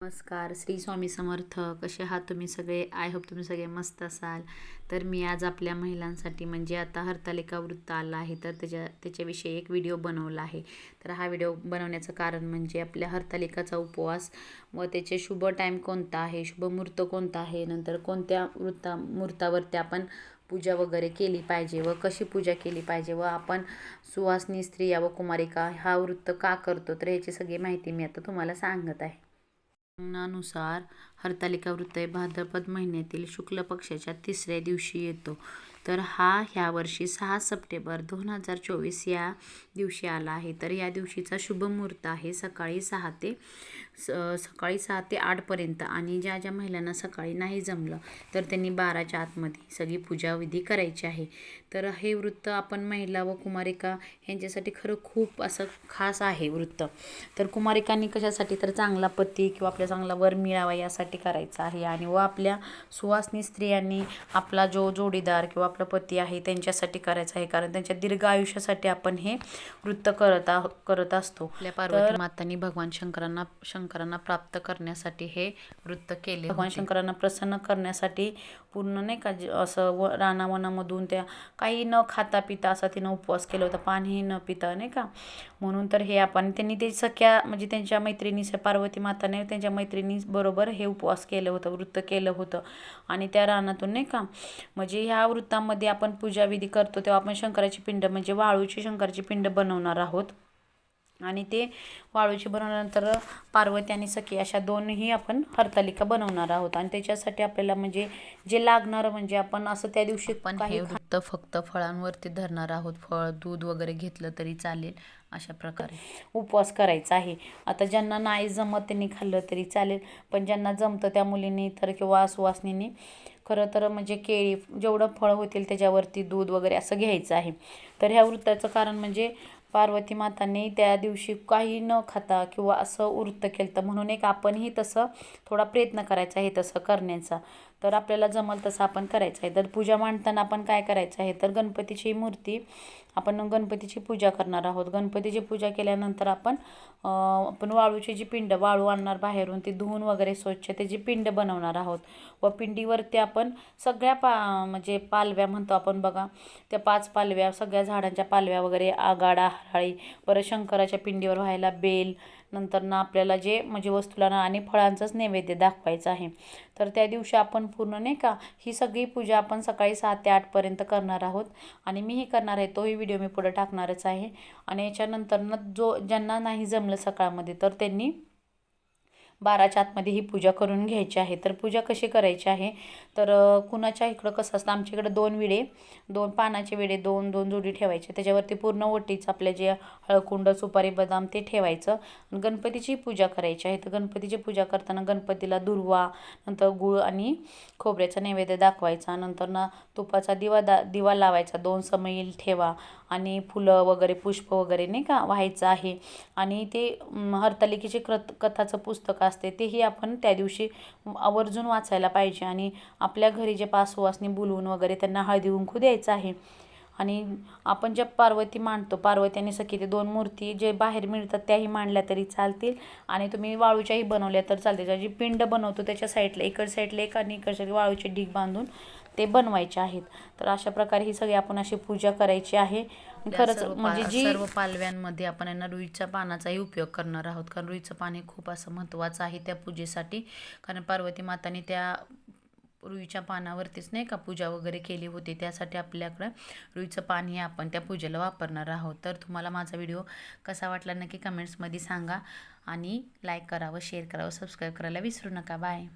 नमस्कार श्री स्वामी समर्थ. कसे आहात तुम्ही सगळे? आय होप तुम्ही सगळे मस्त असाल. तर मी आज आपल्या महिलांसाठी म्हणजे आता हरतालिका वृत्त आला आहे तर त्याच्या त्याच्याविषयी एक व्हिडिओ बनवला आहे. तर हा व्हिडिओ बनवण्याचं कारण म्हणजे आपल्या हरतालिकाचा उपवास व त्याचे शुभ टाईम कोणता आहे शुभ मुहूर्त कोणता आहे नंतर कोणत्या वृत्ता मुहूर्तावरती आपण पूजा वगैरे केली पाहिजे व कशी पूजा केली पाहिजे व आपण सुवासनी स्त्रिया व कुमारिका हा वृत्त का करतो? तर याची सगळी माहिती मी आता तुम्हाला सांगत आहे. नुसार हरतालिका वृत्त हे भाद्रपद महिन्यातील शुक्ल पक्षाच्या तिसऱ्या दिवशी येतो. तर हा ह्या वर्षी सहा सप्टेंबर दोन हजार चोवीस या दिवशी आला आहे. तर या दिवशीचा शुभ मुहूर्त आहे सकाळी सहा ते स सकाळी सहा ते आठपर्यंत आणि ज्या ज्या महिलांना सकाळी नाही जमलं तर त्यांनी बाराच्या आतमध्ये सगळी पूजाविधी करायची आहे. तर हे वृत्त आपण महिला व कुमारिका यांच्यासाठी खरं खूप असं खास आहे वृत्त. तर कुमारिकांनी कशासाठी तर चांगला पती किंवा आपल्या चांगला वर मिळावा यासाठी करायचं आहे आणि व आपल्या सुवासनी स्त्रियांनी आपला जो जोडीदार किंवा आपला पती आहे त्यांच्यासाठी करायचं आहे कारण त्यांच्या दीर्घ आयुष्यासाठी आपण हे वृत्त करत आहो करत असतो. आपल्या पार्वती मातांनी भगवान शंकरांना शंकरांना प्राप्त करण्यासाठी हे वृत्त केले. भगवान शंकरांना प्रसन्न करण्यासाठी पूर्ण नाही का असं व रानावनामधून त्या काही न खाता पिता असा तिनं उपवास केला होता. पाणीही न पिता नाही का? म्हणून तर हे आपण त्यांनी ते सख्या म्हणजे त्यांच्या मैत्रिणी पार्वती माताने त्यांच्या मैत्रिणी बरोबर हे उपवास केलं होतं वृत्त केलं होतं. आणि त्या रानातून नाही का? म्हणजे ह्या वृत्तामध्ये आपण पूजाविधी करतो तेव्हा आपण शंकराची पिंड म्हणजे वाळूची शंकराची पिंड बनवणार आहोत. आणि ते वाळूची बनवल्यानंतर पार्वती आणि सखी अशा दोनही आपण हरतालिका बनवणार आहोत. आणि त्याच्यासाठी आपल्याला म्हणजे जे लागणारं म्हणजे आपण असं त्या दिवशी पण हे वृत्त फक्त फळांवरती धरणार आहोत. फळ दूध वगैरे घेतलं तरी चालेल अशा प्रकारे. उपवास करायचा आहे. आता ज्यांना नाही जमत त्यांनी खाल्लं तरी चालेल. पण ज्यांना जमतं त्या मुलींनी तर किंवा सुवासनींनी खरं तर म्हणजे केळी जेवढं फळ होतील त्याच्यावरती दूध वगैरे असं घ्यायचं आहे. तर ह्या वृत्ताचं कारण म्हणजे पार्वती मातांनी त्या दिवशी काही न खाता किंवा असं वृत्त केलं तर म्हणून एक आपणही तसं थोडा प्रयत्न करायचा आहे तसं करण्याचा. तर आपल्याला जमल तसं आपण करायचं आहे. तर पूजा मांडताना आपण काय करायचं आहे? तर गणपतीची मूर्ती आपण गणपतीची पूजा करणार आहोत. गणपतीची पूजा केल्यानंतर आपण आपण वाळूची जी पिंड वाळू आणणार बाहेरून ती धुवून वगैरे स्वच्छ त्याची पिंड बनवणार आहोत. व पिंडीवरती आपण सगळ्या पा म्हणजे पालव्या म्हणतो आपण बघा. त्या पाच पालव्या सगळ्या झाडांच्या पालव्या वगैरे आगाडा हराळी परत शंकराच्या पिंडीवर व्हायला बेल नंतर ना आपल्याला जे म्हणजे वस्तूला ना आणि फळांचंच नैवेद्य दाखवायचं आहे. तर त्या दिवशी आपण पूर्ण नाही का ही सगळी पूजा आपण सकाळी सहा ते आठपर्यंत करणार आहोत. आणि मीही करणार आहे तोही व्हिडिओ मी पुढे टाकणारच आहे. आणि याच्यानंतर ना जो ज्यांना नाही जमलं सकाळमध्ये तर त्यांनी बाराच्या आतमध्ये ही पूजा करून घ्यायची आहे. तर पूजा कशी करायची आहे? तर कुणाच्या इकडं कसं असतं आमच्या इकडं दोन विडे दोन पानाचे विडे दोन दोन जोडी ठेवायचे. त्याच्यावरती पूर्ण ओटीचं आपल्या जे हळकुंड सुपारी बदाम ते ठेवायचं. गणपतीची पूजा करायची आहे. तर गणपतीची पूजा करताना गणपतीला दुर्वा नंतर गुळ आणि खोबऱ्याचा नैवेद्य दाखवायचा. नंतर ना तुपाचा दिवा दा दिवा लावायचा. दोन समईल ठेवा. आणि फुलं वगैरे पुष्प वगैरे नाही का व्हायचं आहे. आणि ते हरतालिकेचे क्रत कथाचं पुस्तक असते तेही आपण त्या दिवशी आवर्जून वाचायला पाहिजे आणि आपल्या घरी जे पासवासनी बोलवून वगैरे त्यांना हळदी कुंकू द्यायचं आहे. आणि आपण ज्या पार्वती मांडतो पार्वती आणि सखी ते दोन मूर्ती जे बाहेर मिळतात त्याही मांडल्या तरी चालतील. आणि तुम्ही वाळूच्याही बनवल्या तर चालतील. जी पिंड बनवतो त्याच्या साईडला इकड साईडला एक आणि इकड साईड वाळूचे ढीग बांधून ते बनवायचे आहेत. तर अशा प्रकारे ही सगळी आपण अशी पूजा करायची आहे. खरंच म्हणजे जी सर्व पालव्यांमध्ये आपण यांना रुईच्या पानाचाही उपयोग करणार आहोत. कारण रुईचं हे खूप असं महत्त्वाचं आहे त्या पूजेसाठी. कारण पार्वती माताने त्या रुईच्या पानावरतीच नाही का पूजा वगैरे केली होती. त्यासाठी आपल्याकडं रुईचं पान हे आपण त्या पूजेला वापरणार आहोत. तर तुम्हाला माझा व्हिडिओ कसा वाटला नक्की कमेंट्समध्ये सांगा. आणि लाईक करावं शेअर करावं सबस्क्राईब करायला विसरू नका. बाय.